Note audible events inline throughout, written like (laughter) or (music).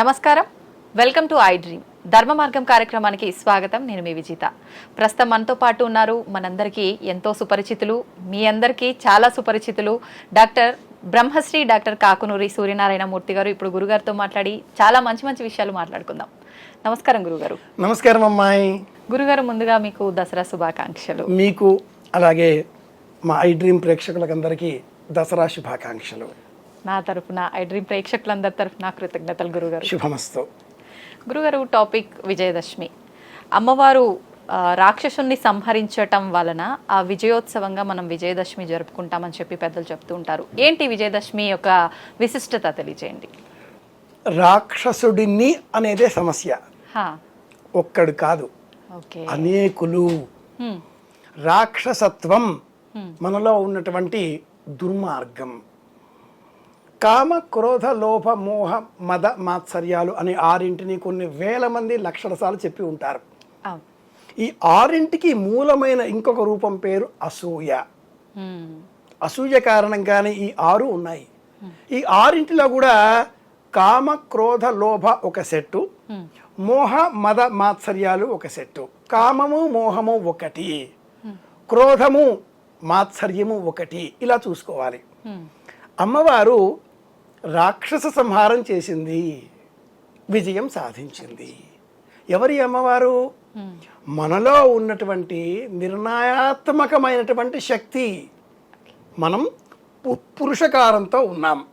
నమస్కారం. Welcome to I dream. ధర్మ మార్గం కార్యక్రమానికి స్వాగతం. నేను మీ విజిత. ప్రస్తుతం మనతో పాటు ఉన్నారు మనందరికీ ఎంతో సుపరిచితులు మీ అందరికీ చాలా సుపరిచితులు డాక్టర్ బ్రహ్మశ్రీ డాక్టర్ కాకునూరి సూర్యనారాయణ మూర్తి గారు ఇప్పుడు గురుగారితో మాట్లాడి చాలా మంచి మంచి విషయాలు మాట్లాడుకుందాం. నమస్కారం గురుగారు. నమస్కారం అమ్మాయి. గురుగారు ముందుగా మీకు దసరా శుభాకాంక్షలు. మీకు అలాగే మా ఐ డ్రీమ్ ప్రేక్షకులకందరికీ దసరా శుభాకాంక్షలు. నా తరఫున ఐ డ్రీమ్ ప్రేక్షకులందరి తరఫున కృతజ్ఞతలు గురుగారు. శుభమస్తు. గురుగారు టాపిక్ విజయదశమి. అమ్మవారు రాక్షసుని సంహరించటం వలన ఆ విజయోత్సవంగా మనం విజయదశమి జరుపుకుంటామని చెప్పి పెద్దలు చెప్తూ ఉంటారు. ఏంటి విజయదశమి యొక్క విశిష్టత తెలియజేయండి రాక్షసుడిని అనేదే సమస్య. ఒక్కడు కాదు. ఓకే. అనేకులు. రాక్షసత్వం మనలో ఉన్నటువంటి దుర్మార్గం. కామ క్రోధ లోభ మోహ మద మాత్సర్యాలు అనే ఆరింటిని కొన్ని వేల మంది లక్షల సార్లు చెప్పి ఉంటారు. ఈ ఆరింటికి మూలమైన ఇంకొక రూపం పేరు అసూయ. అసూయ కారణంగానే ఈ ఆరు ఉన్నాయి. ఈ ఆరింటిలో కూడా కామ క్రోధ లోభ ఒక సెట్టు. మోహ మద మాత్సర్యాలు ఒక సెట్టు. కామము మోహము ఒకటి. క్రోధము మాత్సర్యము ఒకటి. ఇలా చూసుకోవాలి. అమ్మవారు రాక్షస సంహారం చేసింది విజయం సాధించింది. ఎవరి అమ్మవారు. మనలో ఉన్నటువంటి నిర్ణయాత్మకమైనటువంటి శక్తి. మనం పురుషకారంతో ఉన్నాం.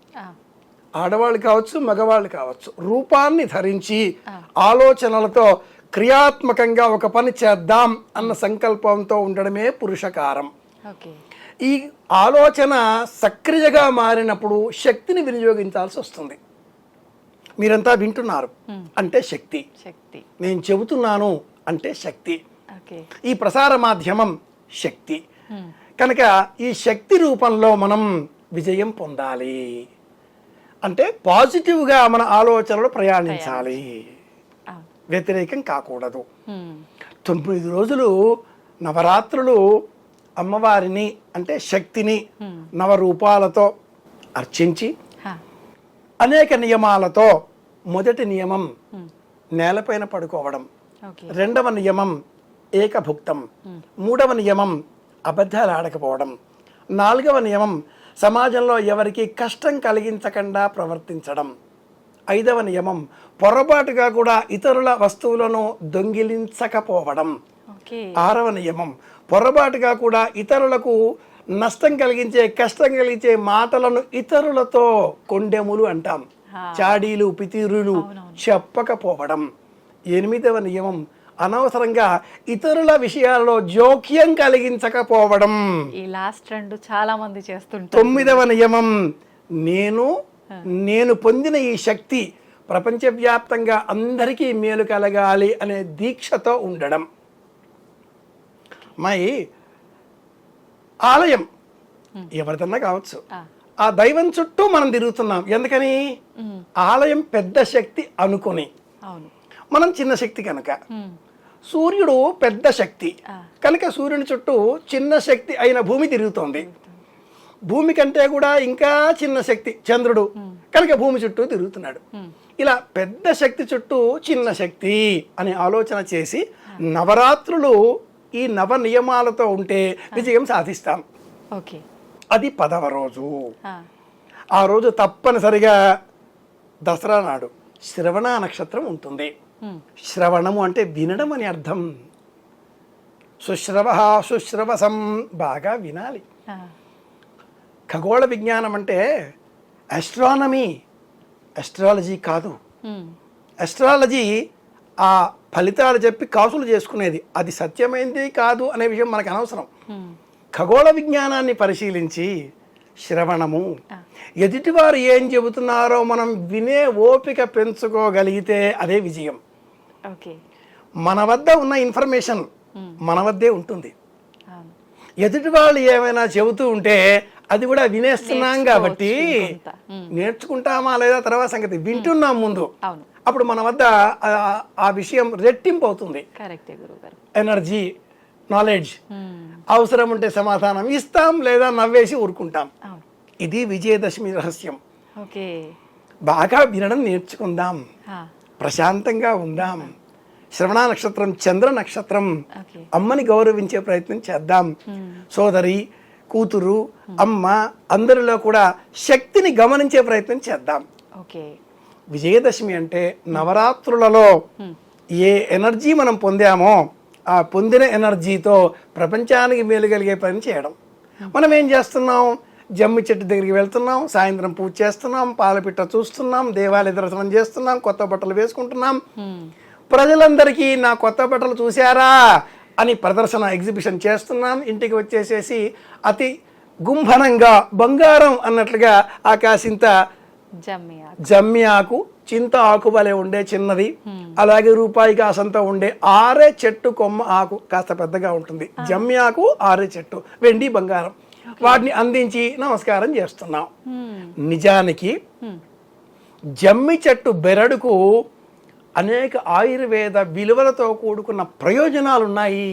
ఆడవాళ్ళు కావచ్చు మగవాళ్ళు కావచ్చు. రూపాన్ని ధరించి ఆలోచనలతో క్రియాత్మకంగా ఒక పని చేద్దాం అన్న సంకల్పంతో ఉండడమే పురుషకారం. ఈ ఆలోచన సక్రియగా మారినప్పుడు శక్తిని వినియోగించాల్సి వస్తుంది. మీరంతా వింటున్నారు. అంటే శక్తి. శక్తి. నేను చెబుతున్నాను అంటే శక్తి. ఈ ప్రసార మాధ్యమం శక్తి. హ్మ్, కనుక ఈ శక్తి రూపంలో మనం విజయం పొందాలి. అంటే పాజిటివ్గా మన ఆలోచనలు ప్రయాణించాలి. వ్యతిరేకం కాకూడదు. హ్మ్, తొమ్మిది రోజులు నవరాత్రులు అమ్మవారిని అంటే శక్తిని నవరూపాలతో అర్చించి అనేక నియమాలతో మొదటి నియమం నేలపైన పడుకోవడం. రెండవ నియమం ఏకభుక్తం. మూడవ నియమం అబద్ధాలు ఆడకపోవడం నాలుగవ నియమం సమాజంలో ఎవరికి కష్టం కలిగించకుండా ప్రవర్తించడం. ఐదవ నియమం పొరపాటుగా కూడా ఇతరుల వస్తువులను దొంగిలించకపోవడం. ఆరవ నియమం పొరపాటుగా కూడా ఇతరులకు నష్టం కలిగించే కష్టం కలిగించే మాటలను ఇతరులతో కొండెములు అంటాం. చాడీలు పితీరులు చెప్పకపోవడం. ఎనిమిదవ నియమం అనవసరంగా ఇతరుల విషయాల్లో జోక్యం కలిగించకపోవడం. ఈ లాస్ట్ రెండు చాలా మంది చేస్తుంటారు. తొమ్మిదవ నియమం నేను నేను పొందిన ఈ శక్తి ప్రపంచవ్యాప్తంగా అందరికీ మేలు కలగాలి అనే దీక్షతో ఉండడం. మై ఆలయం. ఎవరిదన్నా కావచ్చు. ఆ, దైవం చుట్టూ మనం తిరుగుతున్నాం. ఎందుకని? ఆలయం పెద్ద శక్తి అనుకొని. మనం చిన్న శక్తి కనుక. సూర్యుడు పెద్ద శక్తి. కనుక సూర్యుని చుట్టూ చిన్న శక్తి అయిన భూమి తిరుగుతోంది. భూమి కంటే కూడా ఇంకా చిన్న శక్తి చంద్రుడు. కనుక భూమి చుట్టూ తిరుగుతున్నాడు. ఇలా పెద్ద శక్తి చుట్టూ చిన్న శక్తి అనే ఆలోచన చేసి నవరాత్రులు ఈ నవ నియమాలతో ఉంటే విజయం సాధిస్తాం. ఓకే. అది పదవ రోజు. ఆ, రోజు తప్పనిసరిగా దసరా నాడు శ్రవణ నక్షత్రం ఉంటుంది. శ్రవణము అంటే వినడం అని అర్థం. సుశ్రవ సుశ్రవసం బాగా వినాలి. ఖగోళ విజ్ఞానం అంటే ఆస్ట్రానమీ అస్ట్రాలజీ కాదు. అస్ట్రాలజీ ఆ ఫలితాలు చెప్పి కాసులు చేసుకునేది. అది సత్యమైంది కాదు అనే విషయం మనకు అనవసరం. ఖగోళ విజ్ఞానాన్ని పరిశీలించి శ్రవణము. ఎదుటివారు ఏం చెబుతున్నారో మనం వినే ఓపిక పెంచుకోగలిగితే అదే విజయం. మన వద్ద ఉన్న ఇన్ఫర్మేషన్ మన వద్దే ఉంటుంది. ఎదుటి వాళ్ళు ఏమైనా చెబుతూ ఉంటే అది కూడా వినేస్తున్నాం కాబట్టి. నేర్చుకుంటామా లేదా తర్వాత సంగతి. వింటున్నాం ముందు. అప్పుడు మన వద్ద ఆ- విషయం రెట్టింపు అవుతుంది. ఎనర్జీ నాలెడ్జ్ అవసరం ఉంటే సమాధానం ఇస్తాం లేదా నవ్వేసి ఊరుకుంటాం. ఇది విజయదశమి రహస్యం. బాగా వినడం నేర్చుకుందాం. ప్రశాంతంగా ఉందాం. శ్రవణ నక్షత్రం చంద్ర నక్షత్రం అమ్మని గౌరవించే ప్రయత్నం చేద్దాం. సోదరి కూతురు అమ్మ అందరిలో కూడా శక్తిని గమనించే ప్రయత్నం చేద్దాం. ఓకే. విజయదశమి అంటే నవరాత్రులలో ఏ ఎనర్జీ మనం పొందామో ఆ పొందిన ఎనర్జీతో ప్రపంచానికి మేలు కలిగే పని చేయడం. మనం ఏం చేస్తున్నాం? జమ్మి చెట్టు దగ్గరికి వెళ్తున్నాం సాయంత్రం పూజ చేస్తున్నాం పాలపిట్ట చూస్తున్నాం దేవాలయ దర్శనం చేస్తున్నాం కొత్త బట్టలు వేసుకుంటున్నాం. ప్రజలందరికీ నా కొత్త బట్టలు చూశారా? అని ప్రదర్శన ఎగ్జిబిషన్ చేస్తున్నాం. ఇంటికి వచ్చేసేసి అతి గుంభనంగా బంగారం అన్నట్లుగా ఆకాశింత జమ్మి ఆకు. చింత ఆకు వలె ఉండే చిన్నది అలాగే రూపాయి కాసంత ఉండే ఆరే చెట్టు కొమ్మ ఆకు కాస్త పెద్దగా ఉంటుంది. జమ్మి ఆకు ఆరే చెట్టు వెండి బంగారం. వాటిని అందించి నమస్కారం చేస్తున్నాం. మ్మ్. నిజానికి జమ్మి చెట్టు బెరడుకు అనేక ఆయుర్వేద విలువలతో కూడుకున్న ప్రయోజనాలు ఉన్నాయి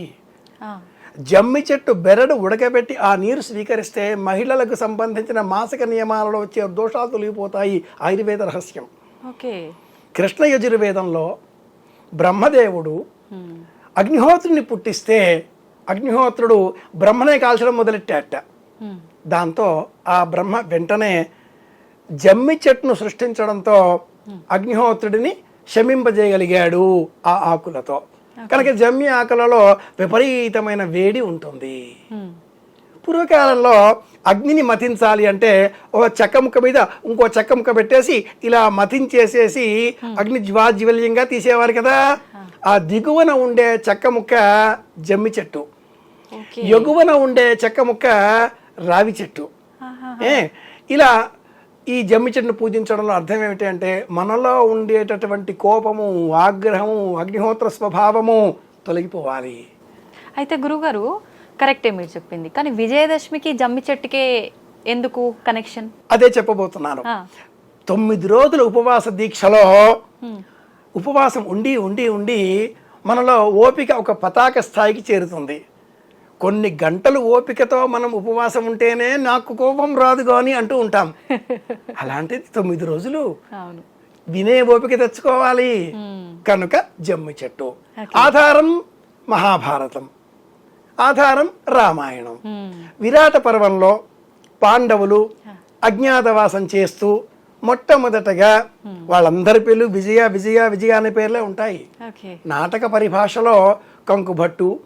ఆ, జమ్మి చెట్టు బెరడు ఉడకబెట్టి ఆ నీరు స్వీకరిస్తే మహిళలకు సంబంధించిన మాసిక నియమాలలో వచ్చే దోషాలు తొలగిపోతాయి. ఆయుర్వేద రహస్యం. ఓకే. కృష్ణ యజుర్వేదంలో బ్రహ్మదేవుడు. అగ్నిహోత్రుని పుట్టిస్తే అగ్నిహోత్రుడు బ్రహ్మనే కాల్చడం మొదలెట్టాట. దాంతో ఆ బ్రహ్మ వెంటనే జమ్మి చెట్టును సృష్టించడంతో అగ్నిహోత్రుడిని శమింపజేయగలిగాడు ఆ ఆకులతో. కనుక జమ్మి ఆకులలో విపరీతమైన వేడి ఉంటుంది. పూర్వకాలంలో అగ్నిని మతించాలి అంటే ఒక చెక్క ముక్క మీద ఇంకో చెక్క ముక్క పెట్టేసి ఇలా మతించేసేసి అగ్ని జ్వాజ్వల్యంగా తీసేవారు కదా. ఆ. దిగువన ఉండే చెక్క ముక్క జమ్మి చెట్టు. ఎగువన ఉండే చెక్క ముక్క రావి చెట్టు. ఏ? ఇలా ఈ జమ్మి చెట్టును పూజించడంలో అర్థం ఏమిటి అంటే మనలో ఉండేటటువంటి కోపము ఆగ్రహము అగ్నిహోత్ర స్వభావము తొలగిపోవాలి. అయితే గురుగారు కరెక్టే మీరు చెప్పింది. కానీ విజయదశమికి జమ్మి చెట్టుకే ఎందుకు కనెక్షన్ అదే చెప్పబోతున్నాను. తొమ్మిది రోజుల ఉపవాస దీక్షలో. ఉపవాసం ఉండి ఉండి ఉండి మనలో ఓపిక ఒక పతాక స్థాయికి చేరుతుంది. కొన్ని గంటలు ఓపికతో మనం ఉపవాసం ఉంటేనే నాకు కోపం రాదు కానీ అంటూ ఉంటాం. (laughs) అలాంటిది తొమ్మిది రోజులు వినే ఓపిక తెచ్చుకోవాలి. కనుక జమ్మి చెట్టు. ఆధారం మహాభారతం. ఆధారం రామాయణం. విరాట పర్వంలో పాండవులు అజ్ఞాతవాసం చేస్తూ మొట్టమొదటగా వాళ్ళందరి పేర్లు విజయ విజయ విజయ అనే పేర్లే ఉంటాయి. నాటక పరిభాషలో కంకుభట్టు.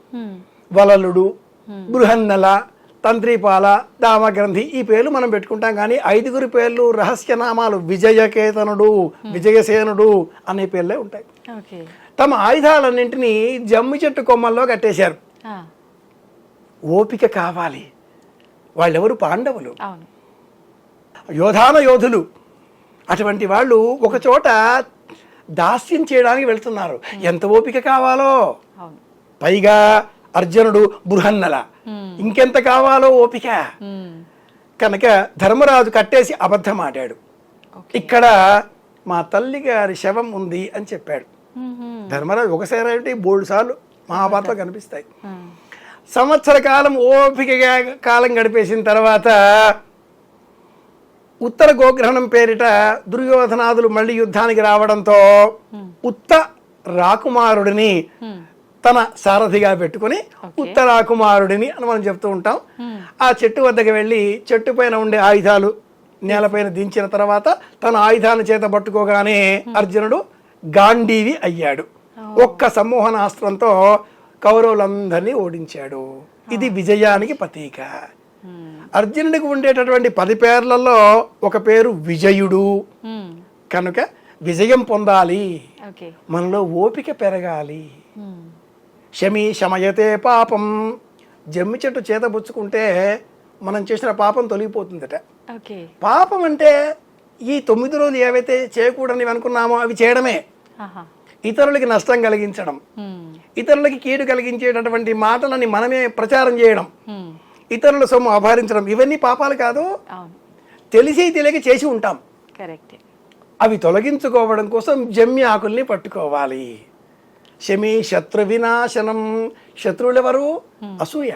వలలుడు బృహన్నల తంత్రిపాల దామగ్రంథి ఈ పేర్లు మనం పెట్టుకుంటాం. కానీ ఐదుగురి పేర్లు రహస్యనామాలు. విజయకేతనుడు విజయసేనుడు అనే పేర్లే ఉంటాయి. తమ ఆయుధాలన్నింటినీ జమ్మి చెట్టు కొమ్మల్లో కట్టేశారు. ఓపిక కావాలి. వాళ్ళెవరు? పాండవులు. యోధాన యోధులు. అటువంటి వాళ్ళు ఒక చోట దాస్యం చేయడానికి వెళ్తున్నారు. ఎంత ఓపిక కావాలో? పైగా అర్జునుడు బృహన్నల. ఇంకెంత కావాలో ఓపిక. కనుక ధర్మరాజు కట్టేసి అబద్ధం ఆడాడు ఇక్కడ మా తల్లి గారి శవం ఉంది అని చెప్పాడు. ధర్మరాజు ఒకసారి అంటే మూడు సార్లు మహాభారతలో కనిపిస్తాయి. సంవత్సర కాలం ఓపికగా కాలం గడిపేసిన తర్వాత ఉత్తర గోగ్రహణం పేరిట దుర్యోధనాదులు మళ్ళీ యుద్ధానికి రావడంతో ఉత్త రాకుమారుడిని. తన సారథిగా పెట్టుకుని ఉత్తరాకుమారుడిని అని మనం చెప్తూ ఉంటాం. ఆ చెట్టు వద్దకు వెళ్ళి చెట్టు పైన ఉండే ఆయుధాలు నేలపైన దించిన తర్వాత తన ఆయుధాన్ని చేత పట్టుకోగానే అర్జునుడు గాంధీవి అయ్యాడు. ఒక్క సమ్మోహనాస్త్రంతో కౌరవులందరినీ ఓడించాడు. ఇది విజయానికి ప్రతీక. అర్జునుడికి ఉండేటటువంటి పది పేర్లలో ఒక పేరు విజయుడు. కనుక విజయం పొందాలి. మనలో ఓపిక పెరగాలి. శమి శమయతే పాపం. జమ్మి చెట్టు చేతబుచ్చుకుంటే మనం చేసిన పాపం తొలగిపోతుందట. పాపం అంటే ఈ తొమ్మిది రోజులు ఏవైతే చేయకూడనివి అనుకున్నామో అవి చేయడమే. ఇతరులకి నష్టం కలిగించడం. ఇతరులకి కీడు కలిగించేటటువంటి మాటలని మనమే ప్రచారం చేయడం. ఇతరుల సొమ్ము అపహరించడం. ఇవన్నీ పాపాలు కాదు. తెలిసి తెలియక చేసి ఉంటాం. అవి తొలగించుకోవడం కోసం జమ్మి ఆకుల్ని పట్టుకోవాలి. శమి శత్రు వినాశనం. శత్రువులు ఎవరు అసూయ.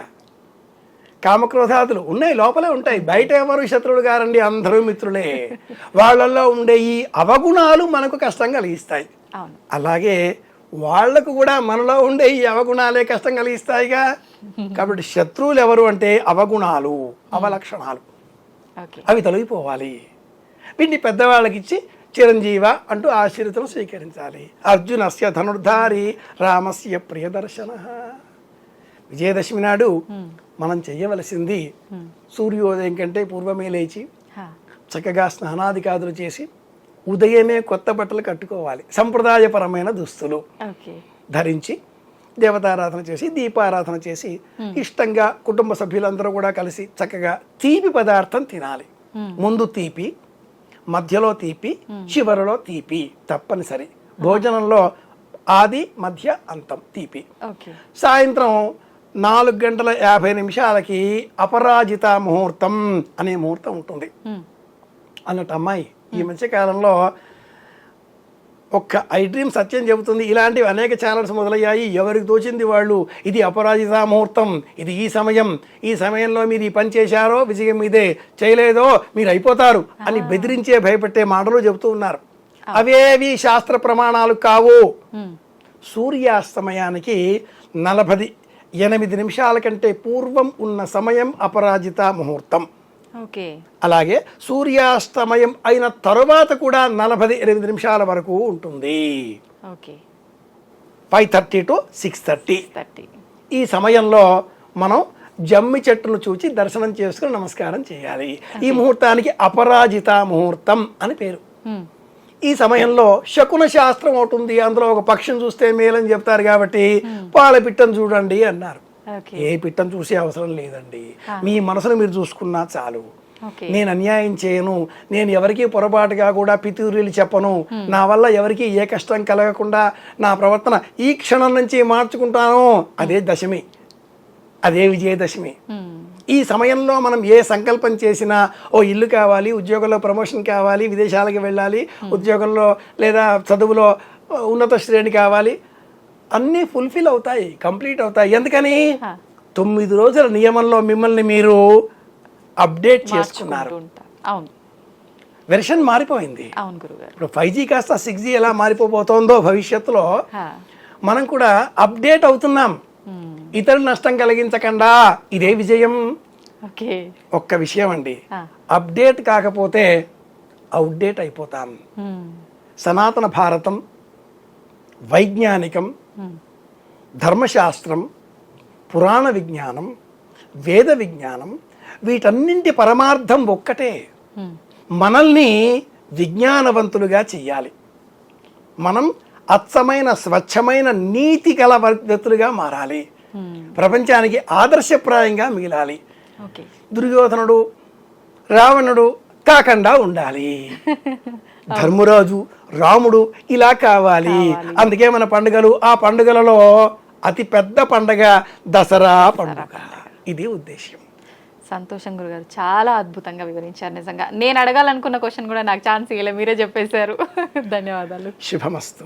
కామక్రోధాదులు ఉన్నాయి లోపలే ఉంటాయి. బయట ఎవరు శత్రువులు గారండి అందరూ మిత్రులే. వాళ్ళల్లో ఉండే ఈ అవగుణాలు మనకు కష్టం కలిగిస్తాయి. అలాగే వాళ్ళకు కూడా మనలో ఉండే ఈ అవగుణాలే కష్టం కలిగిస్తాయిగా. (laughs) కాబట్టి శత్రువులు ఎవరు అంటే అవగుణాలు అవలక్షణాలు. అవి తొలగిపోవాలి. వీటిని పెద్దవాళ్ళకి ఇచ్చి చిరంజీవ అంటూ ఆశీర్వతం స్వీకరించాలి. అర్జునస్య ధనుర్ధారి రామస్య ప్రియదర్శన. విజయదశమి నాడు మనం చెయ్యవలసింది సూర్యోదయం కంటే పూర్వమే లేచి. చక్కగా స్నానాదికాదులు చేసి ఉదయమే కొత్త బట్టలు కట్టుకోవాలి. సంప్రదాయపరమైన దుస్తులు ధరించి దేవతారాధన చేసి దీపారాధన చేసి ఇష్టంగా కుటుంబ సభ్యులందరూ కూడా కలిసి చక్కగా తీపి పదార్థం తినాలి. ముందు తీపి మధ్యలో తీపి చివరిలో తీపి తప్పనిసరి. భోజనంలో ఆది మధ్య అంతం తీపి. ఓకే. సాయంత్రం నాలుగు గంటల యాభై నిమిషాలకి అపరాజిత ముహూర్తం అనే ముహూర్తం ఉంటుంది. అన్నట్టు అమ్మాయి ఈ మధ్య కాలంలో ఒక్క ఐ డ్రీమ్ సత్యం చెబుతుంది. ఇలాంటివి అనేక ఛానల్స్ మొదలయ్యాయి. ఎవరికి తోచింది వాళ్ళు? ఇది అపరాజిత ముహూర్తం. ఇది ఈ సమయం. ఈ సమయంలో మీరు ఈ పని చేశారో విజయం మీదే చేయలేదో మీరు అయిపోతారు అని బెదిరించే భయపెట్టే మాటలు చెబుతూ ఉన్నారు. అవేవి శాస్త్ర ప్రమాణాలు కావు. సూర్యాస్తమయానికి నలభై ఎనిమిది నిమిషాల కంటే పూర్వం ఉన్న సమయం అపరాజిత ముహూర్తం. అలాగే సూర్యాస్తమయం అయిన తరువాత కూడా నలభై ఎనిమిది నిమిషాల వరకు ఉంటుంది. Okay. Five thirty to six thirty. Thirty. ఈ సమయంలో మనం జమ్మి చెట్టును చూచి దర్శనం చేసుకుని నమస్కారం చేయాలి. ఈ ముహూర్తానికి అపరాజిత ముహూర్తం అని పేరు. ఈ సమయంలో శకున శాస్త్రం ఉంది. అందులో ఒక పక్షిని చూస్తే మేలని చెప్తారు కాబట్టి పాల పిట్టను చూడండి అన్నారు. ఏ పిట్టను చూసే అవసరం లేదండి. మీ మనసును మీరు చూసుకున్నా చాలు. నేను అన్యాయం చేయను. నేను ఎవరికి పొరపాటుగా కూడా పితూరీలు చెప్పను. నా వల్ల ఎవరికి ఏ కష్టం కలగకుండా నా ప్రవర్తన ఈ క్షణం నుంచి మార్చుకుంటాను. అదే దశమి. అదే విజయదశమి. ఈ సమయంలో మనం ఏ సంకల్పం చేసినా ఓ ఇల్లు కావాలి ఉద్యోగంలో ప్రమోషన్ కావాలి విదేశాలకు వెళ్ళాలి ఉద్యోగంలో లేదా చదువులో ఉన్నత శ్రేణి కావాలి అన్నీ ఫుల్ఫిల్ అవుతాయి కంప్లీట్ అవుతాయి ఎందుకని. తొమ్మిది రోజుల నియమంలో మిమ్మల్ని మీరు అప్డేట్ చేసుకున్నారు. అవును వెర్షన్ మారిపోయింది ఇప్పుడు ఫైవ్ జీ కాస్త సిక్స్ జీ ఎలా మారిపోబోతోందో భవిష్యత్తులో. మనం కూడా అప్డేట్ అవుతున్నాం. ఇతరులు నష్టం కలిగించకుండా ఇదే విజయం ఒక్క విషయం అండి. అప్డేట్ కాకపోతే అవుట్డేట్ అయిపోతాం. సనాతన భారతం వైజ్ఞానికం. ధర్మశాస్త్రం పురాణ విజ్ఞానం వేద విజ్ఞానం వీటన్నింటి పరమార్థం ఒక్కటే. మనల్ని విజ్ఞానవంతులుగా చెయ్యాలి. మనం అచ్చమైన స్వచ్ఛమైన నీతి గల వ్యక్తులుగా మారాలి. ప్రపంచానికి ఆదర్శప్రాయంగా మిగిలాలి. దుర్యోధనుడు రావణుడు కాకుండా ఉండాలి. (laughs) ధర్మరాజు రాముడు ఇలా కావాలి. అందుకే మన పండుగలు ఆ పండుగలలో అతి పెద్ద పండగ దసరా పండుగ. ఇది ఉద్దేశం సంతోషం గురుగారు. చాలా అద్భుతంగా వివరించారు నిజంగా. నేను అడగాలనుకున్న క్వశ్చన్ కూడా నాకు ఛాన్స్ ఇవ్వలే మీరే చెప్పేశారు. (laughs) ధన్యవాదాలు. శుభమస్తు.